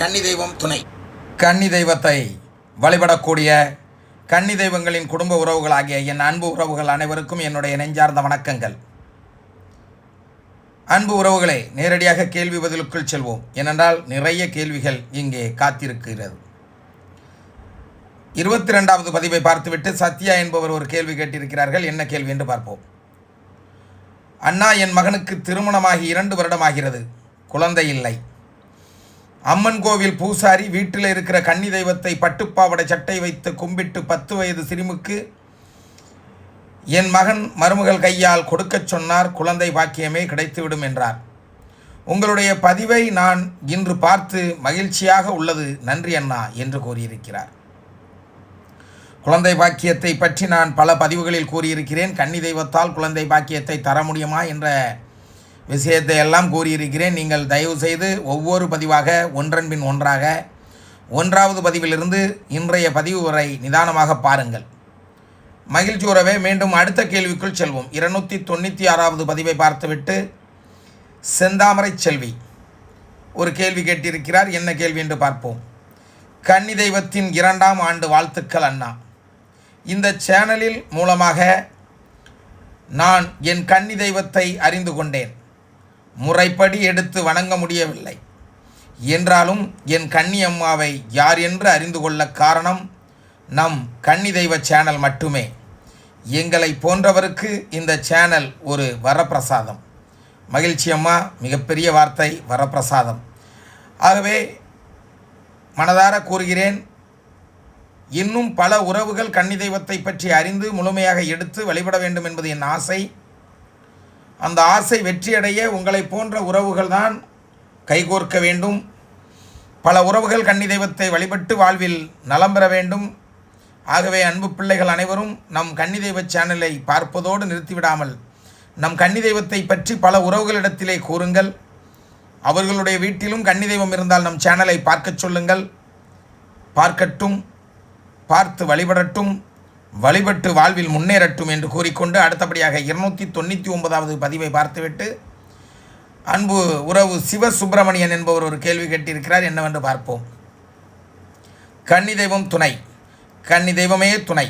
கன்னி தெய்வம் துணை. கன்னி தெய்வத்தை வழிபடக்கூடிய கன்னி தெய்வங்களின் குடும்ப உறவுகளாகிய என் அன்பு உறவுகள் அனைவருக்கும் என்னுடைய நெஞ்சார்ந்த வணக்கங்கள். அன்பு உறவுகளை நேரடியாக கேள்வி பதிலுக்குள் செல்வோம். ஏனென்றால் நிறைய கேள்விகள் இங்கே காத்திருக்கிறது. இருபத்தி ரெண்டாவது பதிவை பார்த்துவிட்டு சத்யா என்பவர் ஒரு கேள்வி கேட்டிருக்கிறார்கள். என்ன கேள்வி என்று பார்ப்போம். அண்ணா என் மகனுக்கு திருமணமாகி இரண்டு வருடமாகிறது. குழந்தை இல்லை. அம்மன் கோவில் பூசாரி வீட்டில் இருக்கிற கன்னி தெய்வத்தை பட்டுப்பாவடை சட்டை வைத்து கும்பிட்டு பத்து வயது சிறுமுக்கு என் மகன் மருமகள் கையால் கொடுக்கச் சொன்னார் குழந்தை பாக்கியமே கிடைத்துவிடும் என்றார். உங்களுடைய பதிவை நான் இன்று பார்த்து மகிழ்ச்சியாக உள்ளது நன்றி அண்ணா என்று கூறியிருக்கிறார். குழந்தை பாக்கியத்தை பற்றி நான் பல பதிவுகளில் கூறியிருக்கிறேன். கன்னி தெய்வத்தால் குழந்தை பாக்கியத்தை தர முடியுமா என்ற விஷயத்தை எல்லாம் கூறியிருக்கிறேன். நீங்கள் தயவு செய்து ஒவ்வொரு பதிவாக ஒன்றன் பின் ஒன்றாக ஒன்றாவது பதிவிலிருந்து இன்றைய பதிவு வரை நிதானமாக பாருங்கள். மகிழ்ச்சி உறவே மீண்டும் அடுத்த கேள்விக்குள் செல்வோம். இருநூற்றி தொண்ணூற்றி ஆறாவது பதிவை பார்த்துவிட்டு செந்தாமரை செல்வி. ஒரு கேள்வி கேட்டிருக்கிறார். என்ன கேள்வி என்று பார்ப்போம். கன்னி தெய்வத்தின் இரண்டாம் ஆண்டு வாழ்த்துக்கள் அண்ணா. இந்த சேனலில் மூலமாக நான் என் கன்னி தெய்வத்தை அறிந்து கொண்டேன். முறைப்படி எடுத்து வணங்க முடியவில்லை. என்றாலும் என் கன்னி அம்மாவை யார் என்று அறிந்து கொள்ள காரணம் நம் கன்னி தெய்வ சேனல் மட்டுமே. எங்களை போன்றவருக்கு இந்த சேனல் ஒரு வரப்பிரசாதம். மகிழ்ச்சி அம்மா மிகப்பெரிய வார்த்தை வரப்பிரசாதம். ஆகவே மனதார கூறுகிறேன் இன்னும் பல உறவுகள் கன்னி தெய்வத்தை பற்றி அறிந்து முழுமையாக எடுத்து வழிபட வேண்டும் என்பது என் ஆசை. அந்த ஆசை வெற்றியடைய உங்களை போன்ற உறவுகள் தான் கைகோர்க்க வேண்டும். பல உறவுகள் கன்னி தெய்வத்தை வழிபட்டு வாழ்வில் நலம் பெற வேண்டும். ஆகவே அன்பு பிள்ளைகள் அனைவரும் நம் கன்னி தெய்வ சேனலை பார்ப்பதோடு நிறுத்திவிடாமல் நம் கன்னி தெய்வத்தை பற்றி பல உறவுகளிடத்திலே கூறுங்கள். அவர்களுடைய வீட்டிலும் கன்னி தெய்வம் இருந்தால் நம் சேனலை பார்க்கச் சொல்லுங்கள். பார்க்கட்டும் பார்த்து வழிபடட்டும். வழிபட்டு வாழ்வில் முன்னேறட்டும் என்று கூறிக்கொண்டு அடுத்தபடியாக இருநூற்றி தொண்ணூற்றி ஒன்பதாவது பதிவை பார்த்துவிட்டு அன்பு உறவு சிவசுப்பிரமணியன் என்பவர் ஒரு கேள்வி கேட்டிருக்கிறார். என்னவென்று பார்ப்போம். கன்னி தெய்வம் துணை. கன்னி தெய்வமே துணை.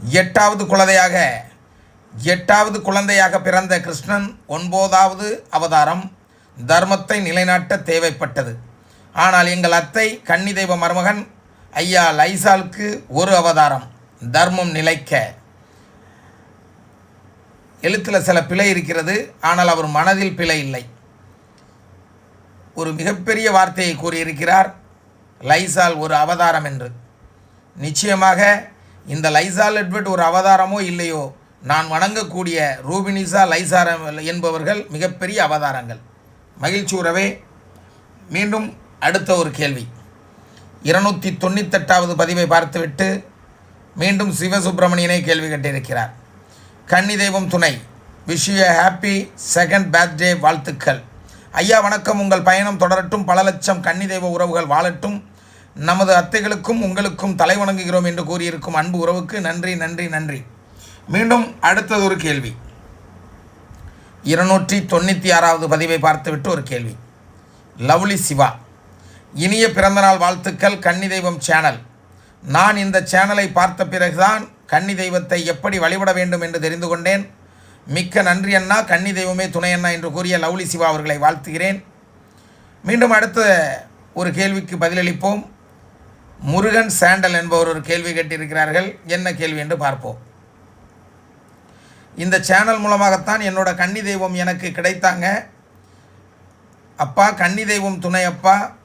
எட்டாவது குழந்தையாக எட்டாவது குழந்தையாக பிறந்த கிருஷ்ணன் ஒன்பதாவது அவதாரம் தர்மத்தை நிலைநாட்ட தேவைப்பட்டது. ஆனால் எங்கள் அத்தை கன்னி தெய்வ மருமகன் ஐயா லைசாலுக்கு ஒரு அவதாரம். தர்மம் நிலைக்க. எழுத்தில் சில பிழை இருக்கிறது ஆனால் அவர் மனதில் பிழை இல்லை. ஒரு மிகப்பெரிய வார்த்தையை கூறியிருக்கிறார் லைசால் ஒரு அவதாரம் என்று. நிச்சயமாக இந்த லைசால் எட்வர்ட் ஒரு அவதாரமோ இல்லையோ நான் வணங்கக்கூடிய ரூபினிசா லைசார என்பவர்கள் மிகப்பெரிய அவதாரங்கள். மகிழ்ச்சி உறவே மீண்டும் அடுத்த ஒரு கேள்வி. இருநூற்றி தொண்ணூத்தெட்டாவது பதிவை பார்த்துவிட்டு மீண்டும் சிவசுப்பிரமணியனை கேள்வி கேட்டிருக்கிறார். கன்னி தெய்வம் துணை விஷய ஹாப்பி செகண்ட் பர்த்டே வாழ்த்துக்கள். ஐயா வணக்கம். உங்கள் பயணம் தொடரட்டும். பல லட்சம் கன்னி தெய்வ உறவுகள் வாழட்டும். நமது அத்தைகளுக்கும் உங்களுக்கும் தலை வணங்குகிறோம் என்று கூறியிருக்கும் அன்பு உறவுக்கு நன்றி நன்றி நன்றி. மீண்டும் அடுத்தது ஒரு கேள்வி. இருநூற்றி தொண்ணூற்றி ஆறாவது பதிவை பார்த்துவிட்டு ஒரு கேள்வி. லவ்லி சிவா. இனிய பிறந்தநாள் வாழ்த்துக்கள் கன்னி தெய்வம் சேனல். நான் இந்த சேனலை பார்த்த பிறகுதான் கன்னி தெய்வத்தை எப்படி வழிபட வேண்டும் என்று தெரிந்து கொண்டேன். மிக்க நன்றி அண்ணா கன்னி தெய்வமே துணை அண்ணா என்று கூறிய லவ்லி சிவா அவர்களை வாழ்த்துகிறேன். மீண்டும் அடுத்த ஒரு கேள்விக்கு பதிலளிப்போம். முருகன் சாண்டல் என்பவர் ஒரு கேள்வி கேட்டிருக்கிறார்கள். என்ன கேள்வி என்று பார்ப்போம். இந்த சேனல் மூலமாகத்தான் என்னோட கன்னி தெய்வம் எனக்கு கிடைத்தாங்க. அப்பா கன்னி தெய்வம் துணை அப்பா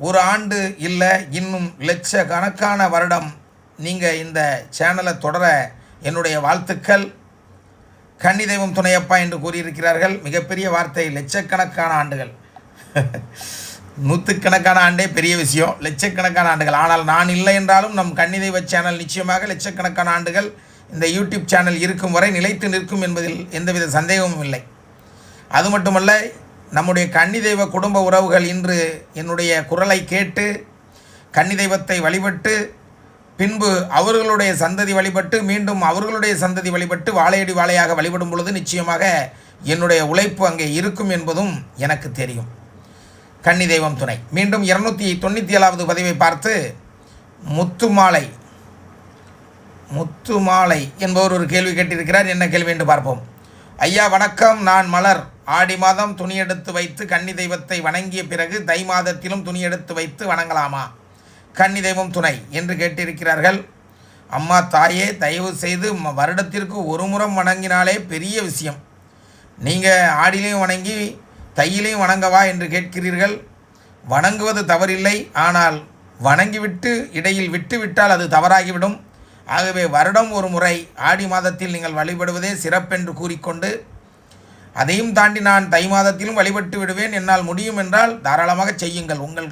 ஒரு ஆண்டு இல்லை இன்னும் லட்ச கணக்கான வருடம் நீங்கள் இந்த சேனலை தொடர என்னுடைய வாழ்த்துக்கள். கன்னி தெய்வம் துணையப்பா என்று கூறியிருக்கிறார்கள். மிகப்பெரிய வார்த்தை லட்சக்கணக்கான ஆண்டுகள். நூற்றுக்கணக்கான ஆண்டே பெரிய விஷயம். லட்சக்கணக்கான ஆண்டுகள். ஆனால் நான் இல்லை என்றாலும் நம் கன்னி தெய்வ சேனல் நிச்சயமாக லட்சக்கணக்கான ஆண்டுகள் இந்த யூடியூப் சேனல் இருக்கும் வரை நிலைத்து நிற்கும் என்பதில் எந்தவித சந்தேகமும் இல்லை. அது மட்டுமல்ல நம்முடைய கன்னி தெய்வ குடும்ப உறவுகள் இன்று என்னுடைய குரலை கேட்டு கன்னி தெய்வத்தை வழிபட்டு பின்பு அவர்களுடைய சந்ததி வழிபட்டு மீண்டும் அவர்களுடைய சந்ததி வழிபட்டு வாழையடி வாழையாக வழிபடும் பொழுது நிச்சயமாக என்னுடைய உழைப்பு அங்கே இருக்கும் என்பதும் எனக்கு தெரியும். கன்னி தெய்வம் துணை. மீண்டும் இருநூத்தி தொண்ணூற்றி ஏழாவது பதிவை பார்த்து முத்துமாலை முத்துமாலை என்பவர் ஒரு கேள்வி கேட்டிருக்கிறார். என்ன கேள்வி என்று பார்ப்போம். ஐயா வணக்கம். நான் மலர். ஆடி மாதம் துணி எடுத்து வைத்து கன்னி தெய்வத்தை வணங்கிய பிறகு தை மாதத்திலும் துணி எடுத்து வைத்து வணங்கலாமா? கன்னி தெய்வம் துணை என்று கேட்டிருக்கிறார்கள். அம்மா தாயே தயவு செய்து ம- வருடத்திற்கு ஒரு முறம் வணங்கினாலே பெரிய விஷயம். நீங்கள் ஆடிலையும் வணங்கி தையிலையும் வணங்கவா என்று கேட்கிறீர்கள். வணங்குவது தவறில்லை. ஆனால் வணங்கிவிட்டு இடையில் விட்டுவிட்டால் அது தவறாகிவிடும். ஆகவே வருடம் ஒரு முறை ஆடி மாதத்தில் நீங்கள் வழிபடுவதே சிறப்பென்று கூறிக்கொண்டு அதையும் தாண்டி நான் தை மாதத்திலும் வழிபட்டு விடுவேன். என்னால் முடியும் என்றால் தாராளமாக செய்யுங்கள். உங்கள்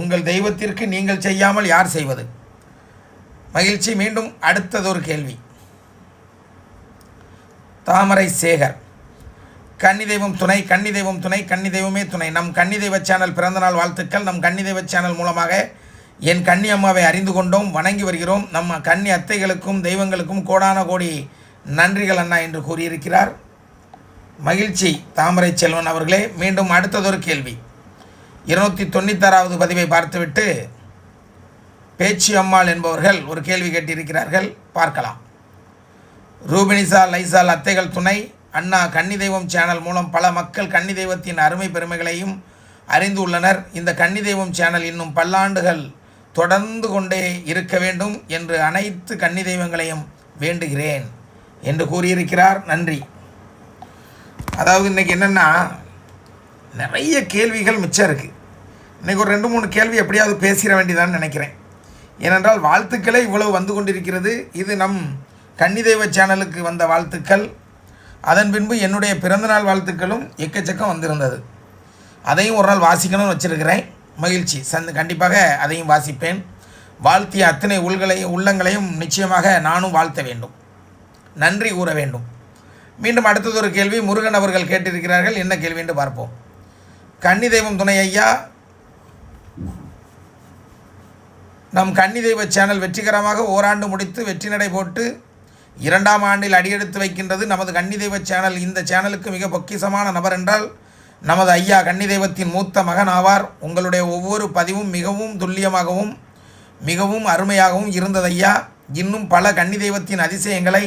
உங்கள் தெய்வத்திற்கு நீங்கள் செய்யாமல் யார் செய்வது? மகிழ்ச்சி. மீண்டும் அடுத்ததொரு கேள்வி. தாமரை சேகர். கன்னி தெய்வம் துணை கன்னி தெய்வம் துணை கன்னி தெய்வமே துணை. நம் கன்னி தெய்வ சேனல் பிறந்தநாள் வாழ்த்துக்கள். நம் கன்னி தெய்வ சேனல் மூலமாக என் கன்னி அம்மாவை அறிந்து கொண்டோம் வணங்கி வருகிறோம். நம்ம கன்னி அத்தைகளுக்கும் தெய்வங்களுக்கும் கோடான கோடி நன்றிகள் அண்ணா என்று கூறியிருக்கிறார். மகிழ்ச்சி. தாமரை செல்வன் அவர்களே மீண்டும் அடுத்ததொரு கேள்வி. இருநூற்றி தொண்ணூத்தாறாவது பதிவை பார்த்துவிட்டு பேச்சு அம்மாள் என்பவர்கள் ஒரு கேள்வி கேட்டிருக்கிறார்கள் பார்க்கலாம். ரூபினிசா லைசால் அத்தைகள் துணை அண்ணா கன்னி தெய்வம் சேனல் மூலம் பல மக்கள் கன்னி தெய்வத்தின் அருமை பெருமைகளையும் அறிந்து உள்ளனர். இந்த கன்னி தெய்வம் சேனல் இன்னும் பல்லாண்டுகள் தொடர்ந்து கொண்டே இருக்க வேண்டும் என்று அனைத்து கன்னி தெய்வங்களையும் வேண்டுகிறேன் என்று கூறியிருக்கிறார். நன்றி. அதாவது இன்றைக்கி என்னென்னா நிறைய கேள்விகள் மிச்சம் இருக்குது இன்றைக்கி ஒரு ரெண்டு மூணு கேள்வி எப்படியாவது பேசிட வேண்டியதான்னு நினைக்கிறேன். ஏனென்றால் வாழ்த்துக்களே இவ்வளவு வந்து கொண்டிருக்கிறது. இது நம் கன்னிதெய்வ சேனலுக்கு வந்த வாழ்த்துக்கள். அதன் பின்பு என்னுடைய பிறந்தநாள் வாழ்த்துக்களும் எக்கச்சக்கம் வந்திருந்தது. அதையும் ஒரு நாள் வாசிக்கணும்னு வச்சுருக்கிறேன். மகிழ்ச்சி. சந்த் கண்டிப்பாக அதையும் வாசிப்பேன். வாழ்த்திய அத்தனை உள்களையும் உள்ளங்களையும் நிச்சயமாக நானும் வாழ்த்த வேண்டும். நன்றி கூற வேண்டும். மீண்டும் அடுத்ததொரு கேள்வி. முருகன் அவர்கள் கேட்டிருக்கிறார்கள். என்ன கேள்வி என்று பார்ப்போம். கன்னி தெய்வம் துணை ஐயா நம் கன்னி தெய்வ சேனல் வெற்றிகரமாக ஓராண்டு முடித்து வெற்றி நடை போட்டு இரண்டாம் ஆண்டில் அடியெடுத்து வைக்கின்றது நமது கன்னி தெய்வ சேனல். இந்த சேனலுக்கு மிக பொக்கிசமான நபர் என்றால் நமது ஐயா கன்னி தெய்வத்தின் மூத்த மகன் ஆவார். உங்களுடைய ஒவ்வொரு பதிவும் மிகவும் துல்லியமாகவும் மிகவும் அருமையாகவும் இருந்தது ஐயா. இன்னும் பல கன்னி தெய்வத்தின் அதிசயங்களை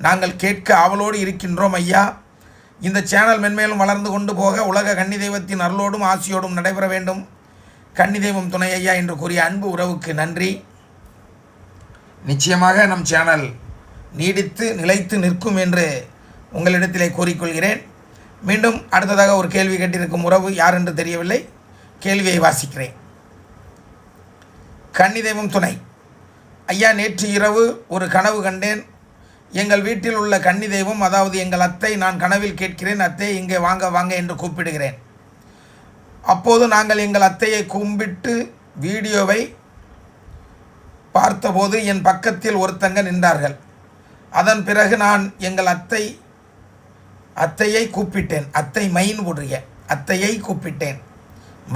நாங்கள் கேட்க ஆவலோடு இருக்கின்றோம் ஐயா. இந்த சேனல் மென்மேலும் வளர்ந்து கொண்டு போக உலக கன்னி தெய்வத்தின் அருளோடும் ஆசியோடும் நடைபெற வேண்டும். கன்னி தெய்வம் துணை ஐயா என்று கூறிய அன்பு உறவுக்கு நன்றி. நிச்சயமாக நம் சேனல் நீடித்து நிலைத்து நிற்கும் என்று உங்களிடத்திலே கூறிக்கொள்கிறேன். மீண்டும் அடுத்ததாக ஒரு கேள்வி கேட்டிருக்கும் உறவு யார் என்று தெரியவில்லை. கேள்வியை வாசிக்கிறேன். கன்னி தெய்வம் துணை. ஐயா நேற்று இரவு ஒரு கனவு கண்டேன். எங்கள் வீட்டில் உள்ள கன்னி தெய்வம் அதாவது எங்கள் அத்தை நான் கனவில் கேட்கிறேன் அத்தை இங்கே வாங்க வாங்க என்று கூப்பிடுகிறேன். அப்போது நாங்கள் எங்கள் அத்தையை கும்பிட்டு வீடியோவை பார்த்தபோது என் பக்கத்தில் ஒருத்தங்க நின்றார்கள். அதன் பிறகு நான் எங்கள் அத்தை அத்தையை கூப்பிட்டேன். அத்தை மைன் போடுறிய அத்தையை கூப்பிட்டேன்.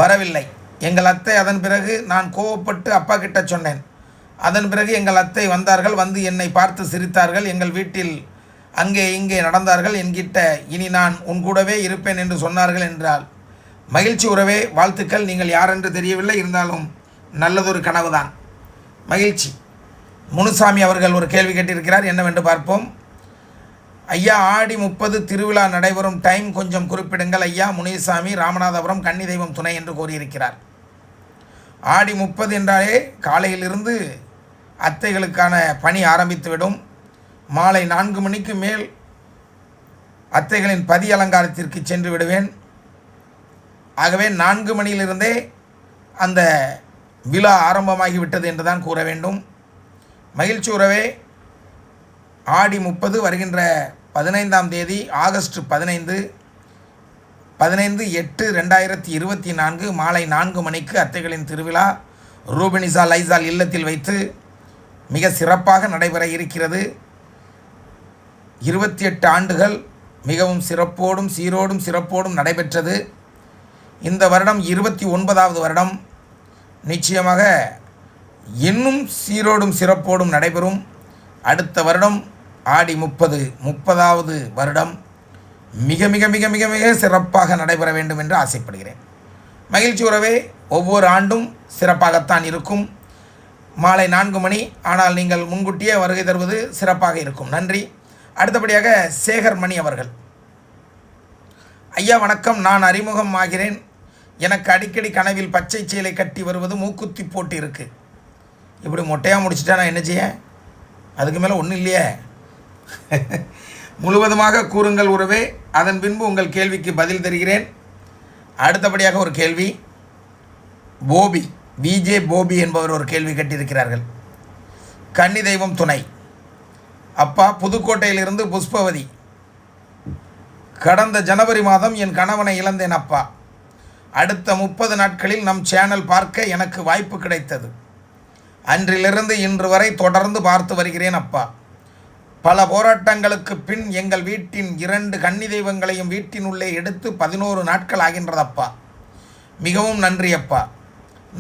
வரவில்லை. எங்கள் அத்தை அதன் பிறகு நான் கோவப்பட்டு அப்பா கிட்ட சொன்னேன். அதன் பிறகு எங்கள் அத்தை வந்தார்கள் வந்து என்னை பார்த்து சிரித்தார்கள். எங்கள் வீட்டில் அங்கே இங்கே நடந்தார்கள். என்கிட்ட இனி நான் உன் கூடவே இருப்பேன் என்று சொன்னார்கள் என்றால் மகிழ்ச்சி உறவே வாழ்த்துக்கள். நீங்கள் யாரென்று தெரியவில்லை. இருந்தாலும் நல்லதொரு கனவுதான். மகிழ்ச்சி. முனுசாமி அவர்கள் ஒரு கேள்வி கேட்டிருக்கிறார். என்னவென்று பார்ப்போம். ஐயா ஆடி முப்பது திருவிழா நடைபெறும் டைம் கொஞ்சம் குறிப்பிடுங்கள் ஐயா. முனிசாமி ராமநாதபுரம் கன்னி தெய்வம் துணை என்று கூறியிருக்கிறார். ஆடி முப்பது என்றாலே காலையிலிருந்து அத்தைகளுக்கான பணி ஆரம்பித்துவிடும். மாலை நான்கு மணிக்கு மேல் அத்தைகளின் பதி அலங்காரத்திற்கு சென்று விடுவேன். ஆகவே நான்கு மணியிலிருந்தே அந்த விழா ஆரம்பமாகிவிட்டது என்று தான் கூற வேண்டும். மகிழ்ச்சி உறவே ஆடி முப்பது வருகின்ற பதினைந்தாம் தேதி ஆகஸ்ட் பதினைந்து பதினைந்து எட்டு ரெண்டாயிரத்தி இருபத்தி நான்கு மாலை நான்கு மணிக்கு அத்தைகளின் திருவிழா ரூபினிசா லைசால் இல்லத்தில் வைத்து மிக சிறப்பாக நடைபெற இருக்கிறது. இருபத்தி எட்டு ஆண்டுகள் மிகவும் சிறப்போடும் சீரோடும் சிறப்போடும் நடைபெற்றது. இந்த வருடம் இருபத்தி ஒன்பதாவது வருடம். நிச்சயமாக இன்னும் சீரோடும் சிறப்போடும் நடைபெறும். அடுத்த வருடம் ஆடி முப்பது முப்பதாவது வருடம் மிக மிக மிக மிக மிக சிறப்பாக நடைபெற வேண்டும் என்று ஆசைப்படுகிறேன். மகிழ்ச்சி உறவே ஒவ்வொரு ஆண்டும் சிறப்பாகத்தான் இருக்கும். மாலை நான்கு மணி. ஆனால் நீங்கள் முன்கூட்டியே வருகை தருவது சிறப்பாக இருக்கும். நன்றி. அடுத்தபடியாக சேகர் மணி அவர்கள். ஐயா வணக்கம். நான் அறிமுகம் ஆகிறேன். எனக்கு அடிக்கடி கனவில் பச்சை சேலை கட்டி வருவது மூக்குத்தி போட்டு இருக்குது இப்படி மொட்டையாக முடிச்சுட்டா நான் என்ன செய்ய? அதுக்கு மேலே ஒன்றும் இல்லையே. முழுவதுமாக கூறுங்கள் உறவே. அதன் பின்பு உங்கள் கேள்விக்கு பதில் தருகிறேன். அடுத்தபடியாக ஒரு கேள்வி. போபி. விஜே போபி என்பவர் ஒரு கேள்வி கேட்டிருக்கிறார்கள். கன்னி தெய்வம் துணை. அப்பா புதுக்கோட்டையிலிருந்து புஷ்பவதி. கடந்த ஜனவரி மாதம் என் கணவனை இழந்தேன் அப்பா. அடுத்த முப்பது நாட்களில் நம் சேனல் பார்க்க எனக்கு வாய்ப்பு கிடைத்தது. அன்றிலிருந்து இன்று வரை தொடர்ந்து பார்த்து வருகிறேன் அப்பா. பல போராட்டங்களுக்கு பின் எங்கள் வீட்டின் இரண்டு கன்னி தெய்வங்களையும் வீட்டினுள்ளே எடுத்து பதினோரு நாட்கள் ஆகின்றதப்பா. மிகவும் நன்றி அப்பா.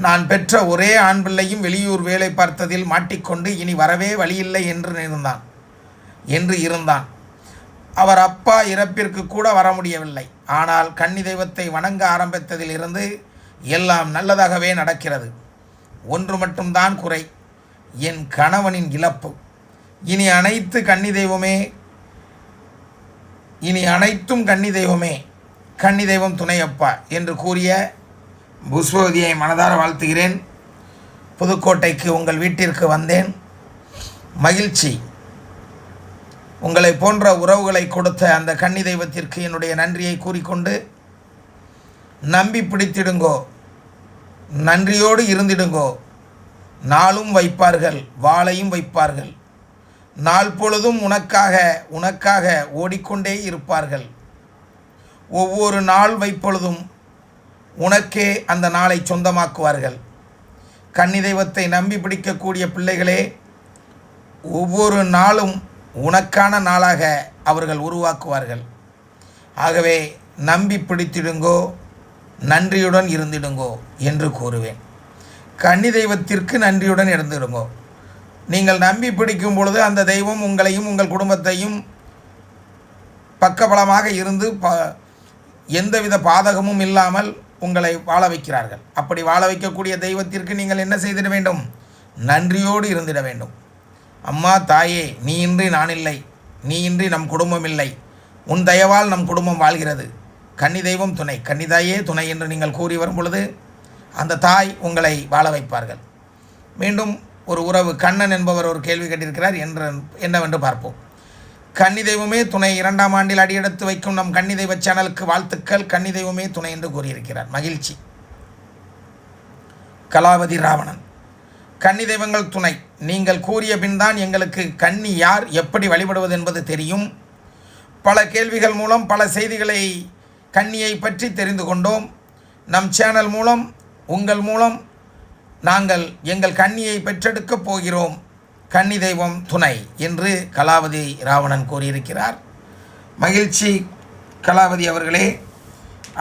நான் பெற்ற ஒரே ஆண் பிள்ளையும் வெளியூர் வேலை பார்த்ததில் மாட்டிக்கொண்டு இனி வரவே வழியில்லை என்று இருந்தான் என்று இருந்தான். அவர் அப்பா இறப்பிற்கு கூட வர முடியவில்லை. ஆனால் கன்னி தெய்வத்தை வணங்க ஆரம்பித்ததில் இருந்து எல்லாம் நல்லதாகவே நடக்கிறது. ஒன்று மட்டும்தான் குறை என் கணவனின் இழப்பு. இனி அனைத்து கன்னி தெய்வமே இனி அனைத்தும் கன்னி தெய்வமே கன்னி தெய்வம் துணையப்பா என்று கூறிய புஷ்பவதியை மனதார வாழ்த்துகிறேன். புதுக்கோட்டைக்கு உங்கள் வீட்டிற்கு வந்தேன். மகிழ்ச்சி. உங்களை போன்ற உறவுகளை கொடுத்த அந்த கன்னி தெய்வத்திற்கு என்னுடைய நன்றியை கூறிக்கொண்டு நம்பி பிடித்திடுங்கோ. நன்றியோடு இருந்திடுங்கோ. நாளும் வைப்பார்கள் வாளையும் வைப்பார்கள். நாள் பொழுதும் உனக்காக உனக்காக ஓடிக்கொண்டே இருப்பார்கள். ஒவ்வொரு நாள் வைப்பொழுதும் உனக்கே அந்த நாளை சொந்தமாக்குவார்கள். கன்னி தெய்வத்தை நம்பி பிடிக்கக்கூடிய பிள்ளைகளே ஒவ்வொரு நாளும் உனக்கான நாளாக அவர்கள் உருவாக்குவார்கள். ஆகவே நம்பி பிடித்திடுங்கோ நன்றியுடன் இருந்திடுங்கோ என்று கூறுவேன். கன்னி தெய்வத்திற்கு நன்றியுடன் இருந்திடுங்கோ. நீங்கள் நம்பி பிடிக்கும் பொழுது அந்த தெய்வம் உங்களையும் உங்கள் குடும்பத்தையும் பக்கபலமாக இருந்து ப எந்தவித பாதகமும் இல்லாமல் உங்களை வாழ வைக்கிறார்கள். அப்படி வாழ வைக்கக்கூடிய தெய்வத்திற்கு நீங்கள் என்ன செய்திட வேண்டும்? நன்றியோடு இருந்திட வேண்டும். அம்மா தாயே நீ இன்றி நான் இல்லை. நீ இன்றி நம் குடும்பம் இல்லை. உன் தயவால் நம் குடும்பம் வாழ்கிறது. கன்னி தெய்வம் துணை. கன்னிதாயே துணை என்று நீங்கள் கூறி வரும் பொழுது அந்த தாய் உங்களை வாழ வைப்பார்கள். மீண்டும் ஒரு உறவு கண்ணன் என்பவர் ஒரு கேள்வி கேட்டிருக்கிறார். என்று என்னவென்று பார்ப்போம். கன்னி தெய்வமே துணை இரண்டாம் ஆண்டில் அடியெடுத்து வைக்கும் நம் கன்னி தெய்வ சேனலுக்கு வாழ்த்துக்கள். கன்னி தெய்வமே துணை என்று கூறியிருக்கிறார். மகிழ்ச்சி. கலாவதி ராவணன். கன்னி தெய்வங்கள் துணை. நீங்கள் கூறிய பின் தான் எங்களுக்கு கன்னி யார் எப்படி வழிபடுவது என்பது தெரியும். பல கேள்விகள் மூலம் பல செய்திகளை கன்னியை பற்றி தெரிந்து கொண்டோம். நம் சேனல் மூலம் உங்கள் மூலம் நாங்கள் எங்கள் கன்னியை பெற்றெடுக்கப் போகிறோம். கன்னி தெய்வம் துணை என்று கலாவதி ராவணன் கூறியிருக்கிறார். மகிழ்ச்சி கலாவதி அவர்களே.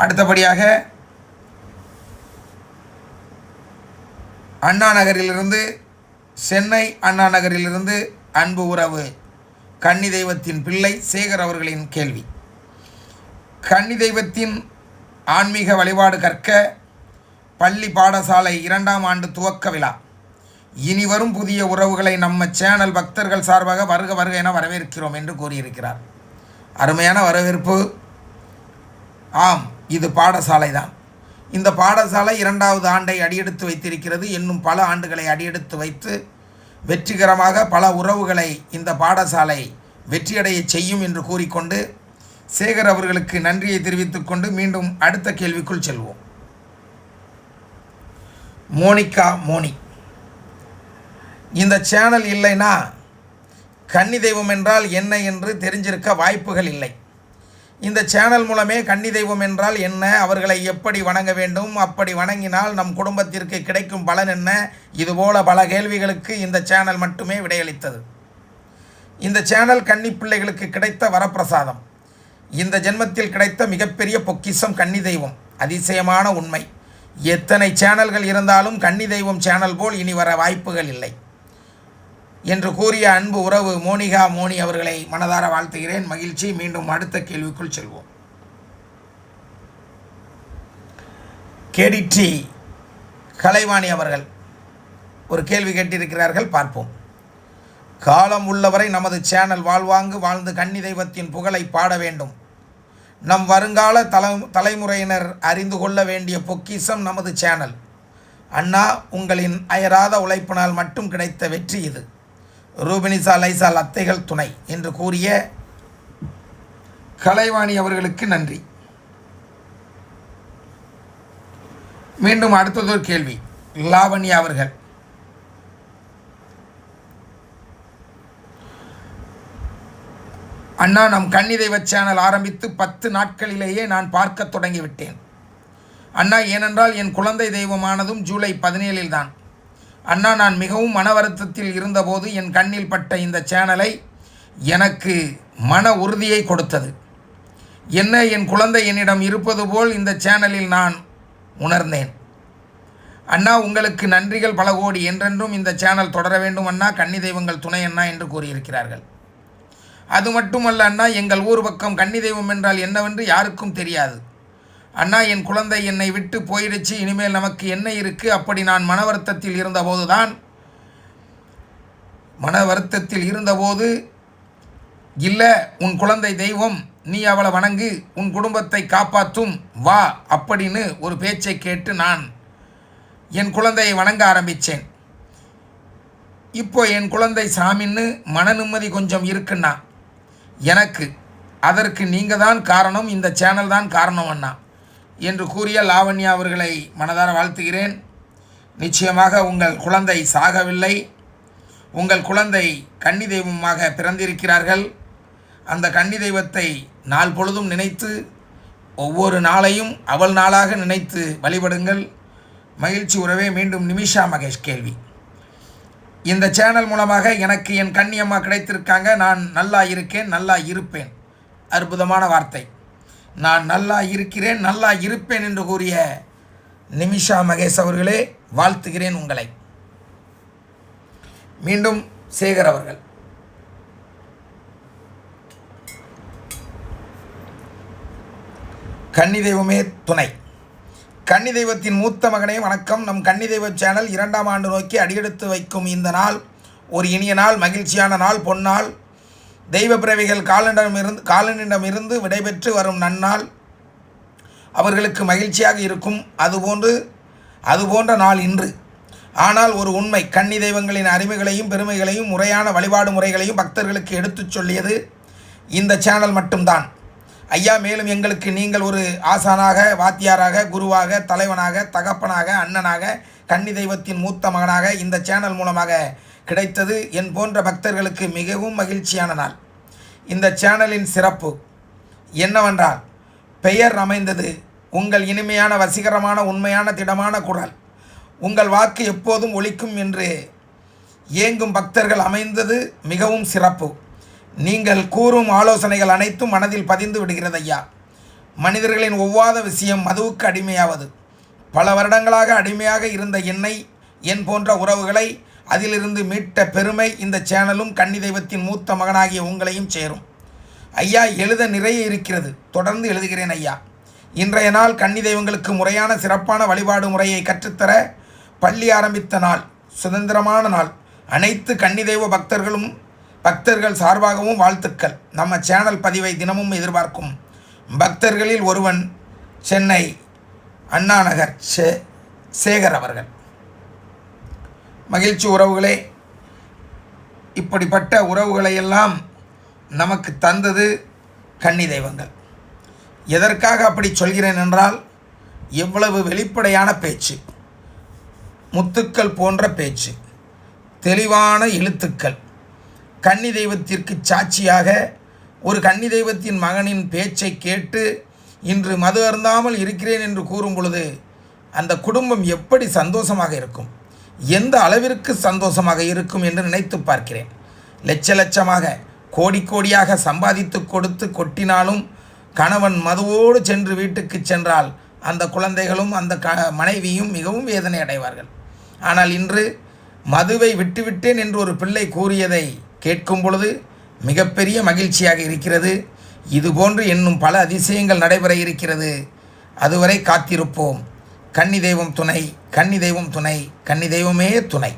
அடுத்தபடியாக அண்ணா நகரிலிருந்து சென்னை அண்ணா நகரிலிருந்து அன்பு உறவு கன்னி தெய்வத்தின் பிள்ளை சேகர் அவர்களின் கேள்வி. கன்னி தெய்வத்தின் ஆன்மீக வழிபாடு கற்க பள்ளி பாடசாலை இரண்டாம் ஆண்டு துவக்க விழா. இனி வரும் புதிய உறவுகளை நம்ம சேனல் பக்தர்கள் சார்பாக வருக வருக என வரவேற்கிறோம் என்று கூறியிருக்கிறார். அருமையான வரவேற்பு. ஆம் இது பாடசாலை தான் இந்த பாடசாலை இரண்டாவது ஆண்டை அடியெடுத்து வைத்திருக்கிறது. இன்னும் பல ஆண்டுகளை அடியெடுத்து வைத்து வெற்றிகரமாக பல உறவுகளை இந்த பாடசாலை வெற்றியடைய செய்யும் என்று கூறிக்கொண்டு சேகர் அவர்களுக்கு நன்றியை தெரிவித்துக் கொண்டு மீண்டும் அடுத்த கேள்விக்குள் செல்வோம். மோனிகா மோனி. இந்த சேனல் இல்லைன்னா கன்னி தெய்வம் என்றால் என்ன என்று தெரிஞ்சிருக்க வாய்ப்புகள் இல்லை. இந்த சேனல் மூலமே கன்னி தெய்வம் என்றால் என்ன அவர்களை எப்படி வணங்க வேண்டும் அப்படி வணங்கினால் நம் குடும்பத்திற்கு கிடைக்கும் பலன் என்ன? இதுபோல பல கேள்விகளுக்கு இந்த சேனல் மட்டுமே விடையளித்தது. இந்த சேனல் கன்னி பிள்ளைகளுக்கு கிடைத்த வரப்பிரசாதம். இந்த ஜென்மத்தில் கிடைத்த மிகப்பெரிய பொக்கிஷம் கன்னி தெய்வம். அதிசயமான உண்மை. எத்தனை சேனல்கள் இருந்தாலும் கன்னி தெய்வம் சேனல் போல் இனி வர வாய்ப்புகள் இல்லை. என்று கூறிய அன்பு உறவு மோனிகா மோனி அவர்களை மனதார வாழ்த்துகிறேன். மகிழ்ச்சி. மீண்டும் அடுத்த கேள்விக்குள் செல்வோம். கேடிடி கலைவாணி அவர்கள் ஒரு கேள்வி கேட்டிருக்கிறார்கள். பார்ப்போம். காலம் உள்ளவரை நமது சேனல் வாழ்வாங்கு வாழ்ந்து கன்னி தெய்வத்தின் புகழை பாட வேண்டும். நம் வருங்கால தலை தலைமுறையினர் அறிந்து கொள்ள வேண்டிய பொக்கிசம் நமது சேனல். அண்ணா உங்களின் அயராத உழைப்பினால் மட்டும் கிடைத்த வெற்றி இது. ரூபினிசா லைசால் அத்தைகள் துணை என்று கூறிய கலைவாணி அவர்களுக்கு நன்றி. மீண்டும் அடுத்ததொரு கேள்வி. லாவண்யா அவர்கள். அண்ணா நம் கன்னி சேனல் ஆரம்பித்து பத்து நாட்களிலேயே நான் பார்க்க தொடங்கிவிட்டேன். அண்ணா ஏனென்றால் என் குழந்தை தெய்வமானதும் ஜூலை பதினேழில் தான். அண்ணா நான் மிகவும் மன வருத்தத்தில் இருந்தபோது என் கண்ணில் பட்ட இந்த சேனலை எனக்கு மன உறுதியை கொடுத்தது. என்ன என் குழந்தை என்னிடம் இருப்பது போல் இந்த சேனலில் நான் உணர்ந்தேன். அண்ணா உங்களுக்கு நன்றிகள் பல கோடி. என்றென்றும் இந்த சேனல் தொடர வேண்டும் அண்ணா கன்னி தெய்வங்கள் துணை அண்ணா என்று கூறியிருக்கிறார்கள். அது மட்டுமல்ல அண்ணா எங்கள் ஊர் பக்கம் கன்னி தெய்வம் என்றால் என்னவென்று யாருக்கும் தெரியாது. அண்ணா என் குழந்தை என்னை விட்டு போயிடுச்சு இனிமேல் நமக்கு என்ன இருக்கு? அப்படி நான் மன வருத்தத்தில் இருந்தபோது தான் மன வருத்தத்தில் இருந்தபோது இல்லை உன் குழந்தை தெய்வம் நீ அவளை வணங்கு உன் குடும்பத்தை காப்பாற்றும் வா அப்படின்னு ஒரு பேச்சை கேட்டு நான் என் குழந்தையை வணங்க ஆரம்பித்தேன் இப்போ என் குழந்தை சாமின்னு மன நிம்மதி கொஞ்சம் இருக்குண்ணா. எனக்கு அதற்கு நீங்கள் தான் காரணம் இந்த சேனல் தான் காரணம் அண்ணா. என்று கூறிய லாவண்யா அவர்களை மனதார வாழ்த்துகிறேன். நிச்சயமாக உங்கள் குழந்தை சாகவில்லை. உங்கள் குழந்தை கன்னி தெய்வமாக பிறந்திருக்கிறார்கள். அந்த கன்னி தெய்வத்தை நாள் பொழுதும் நினைத்து ஒவ்வொரு நாளையும் அவள் நாளாக நினைத்து வழிபடுங்கள். மகிழ்ச்சி உறவே மீண்டும் நிமிஷா மகேஷ் கேள்வி. இந்த சேனல் மூலமாக எனக்கு என் கண்ணியம்மா கிடைத்திருக்காங்க. நான் நல்லா இருக்கேன் நல்லா இருப்பேன். அற்புதமான வார்த்தை. நான் நல்லா இருக்கிறேன் நல்லா இருப்பேன் என்று கூறிய நிமிஷா மகேஷ் அவர்களே வாழ்த்துகிறேன் உங்களை. மீண்டும் சேகர் அவர்கள். கன்னி தெய்வமே துணை. கன்னி தெய்வத்தின் மூத்த மகனே வணக்கம். நம் கன்னி தெய்வ சேனல் இரண்டாம் ஆண்டு நோக்கி அடியெடுத்து வைக்கும் இந்த நாள் ஒரு இனிய நாள் மகிழ்ச்சியான நாள் பொன்னாள் தெய்வ பிறவிகள் காலனிடமிருந்து காலனிடமிருந்து விடைபெற்று வரும் நன்னாள் அவர்களுக்கு மகிழ்ச்சியாக இருக்கும். அதுபோன்று அதுபோன்ற நாள் இன்று. ஆனால் ஒரு உண்மை கன்னி தெய்வங்களின் அருமைகளையும் பெருமைகளையும் முறையான வழிபாடு முறைகளையும் பக்தர்களுக்கு எடுத்துச் சொல்லியது இந்த சேனல் மட்டும்தான். ஐயா மேலும் எங்களுக்கு நீங்கள் ஒரு ஆசானாக வாத்தியாராக குருவாக தலைவனாக தகப்பனாக அண்ணனாக கன்னி தெய்வத்தின் மூத்த மகனாக இந்த சேனல் மூலமாக கிடைத்தது என் போன்ற பக்தர்களுக்கு மிகவும் மகிழ்ச்சியான நாள். இந்த சேனலின் சிறப்பு என்னவென்றால் பெயர் அமைந்தது உங்கள் இனிமையான வசீகரமான உண்மையான திடமான குரல். உங்கள் வாக்கு எப்போதும் ஒலிக்கும் என்று ஏங்கும் பக்தர்கள் அமைந்தது மிகவும் சிறப்பு. நீங்கள் கூறும் ஆலோசனைகள் அனைத்தும் மனதில் பதிந்து விடுகிறது ஐயா. மனிதர்களின் ஒவ்வாத விஷயம் மதுவுக்கு அடிமையாவது. பல வருடங்களாக அடிமையாக இருந்த என்னை என் போன்ற உறவுகளை அதிலிருந்து மீட்ட பெருமை இந்த சேனலும் கன்னி தெய்வத்தின் மூத்த மகனாகிய உங்களையும் சேரும். ஐயா எழுத நிறைய இருக்கிறது. தொடர்ந்து எழுதுகிறேன் ஐயா. இன்றைய நாள் கன்னி தெய்வங்களுக்கு முறையான சிறப்பான வழிபாடு முறையை கற்றுத்தர பள்ளி ஆரம்பித்த நாள் சுதந்திரமான நாள். அனைத்து கன்னி தெய்வ பக்தர்களும் பக்தர்கள் சார்பாகவும் வாழ்த்துக்கள். நம்ம சேனல் பதிவை தினமும் எதிர்பார்க்கும் பக்தர்களில் ஒருவன் சென்னை அண்ணாநகர் சே சேகர் அவர்கள். மகிழ்ச்சி உறவுகளே இப்படிப்பட்ட உறவுகளையெல்லாம் நமக்கு தந்தது கன்னி தெய்வங்கள். எதற்காக அப்படி சொல்கிறேன் என்றால் எவ்வளவு வெளிப்படையான பேச்சு முத்துக்கள் போன்ற பேச்சு தெளிவான எழுத்துக்கள். கன்னி தெய்வத்திற்கு சாட்சியாக ஒரு கன்னி தெய்வத்தின் மகனின் பேச்சை கேட்டு இன்று மது அருந்தாமல் இருக்கிறேன் என்று கூறும் பொழுது அந்த குடும்பம் எப்படி சந்தோஷமாக இருக்கும்? எந்த அளவிற்கு சந்தோஷமாக இருக்கும் என்று நினைத்து பார்க்கிறேன். லட்ச லட்சமாக கோடி கோடியாக சம்பாதித்து கொடுத்து கொட்டினாலும் கணவன் மதுவோடு சென்று வீட்டுக்கு சென்றால் அந்த குழந்தைகளும் அந்த க மனைவியும் மிகவும் வேதனை அடைவார்கள். ஆனால் இன்று மதுவை விட்டுவிட்டேன் என்று ஒரு பிள்ளை கூறியதை கேட்கும் பொழுது மிகப்பெரிய மகிழ்ச்சியாக இருக்கிறது. இதுபோன்று இன்னும் பல அதிசயங்கள் நடைபெற இருக்கிறது. அதுவரை காத்திருப்போம். கன்னி தெய்வம் துணை கன்னி தெய்வம் துணை கன்னி தெய்வமே துணை.